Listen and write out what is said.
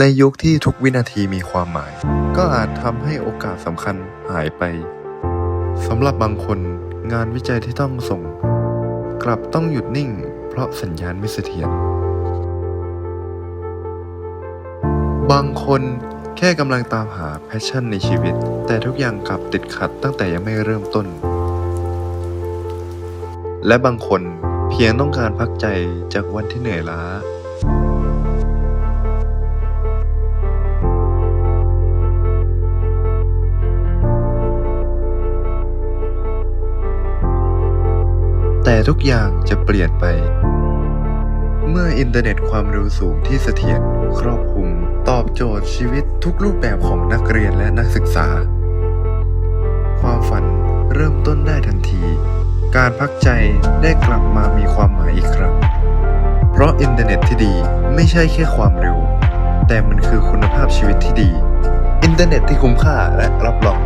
ในยุคที่ทุกวินาทีมีความหมาย ก็อาจทำให้โอกาสสำคัญหายไปสำหรับบางคนงานวิจัยที่ต้องส่ง กลับต้องหยุดนิ่ง เพราะสัญญาณไม่เสถียรบางคนแค่กำลังตามหาแพชชั่นในชีวิต แต่ทุกอย่างกลับติดขัดตั้งแต่ยังไม่เริ่มต้น และบางคนเพียงต้องการพักใจจากวันที่เหนื่อยล้า แต่ทุกอย่างจะเปลี่ยนไป เมื่ออินเทอร์เน็ตความเร็วสูงที่เสถียรครอบคลุม ตอบโจทย์ชีวิตทุกรูปแบบของนักเรียนและนักศึกษา ความฝันเริ่มต้นได้ทันที การพักใจได้กลับมามีความหมายอีกครั้ง เพราะอินเทอร์เน็ตที่ดีไม่ใช่แค่ความเร็ว แต่มันคือคุณภาพชีวิตที่ดี อินเทอร์เน็ตที่คุ้มค่าและรับรอง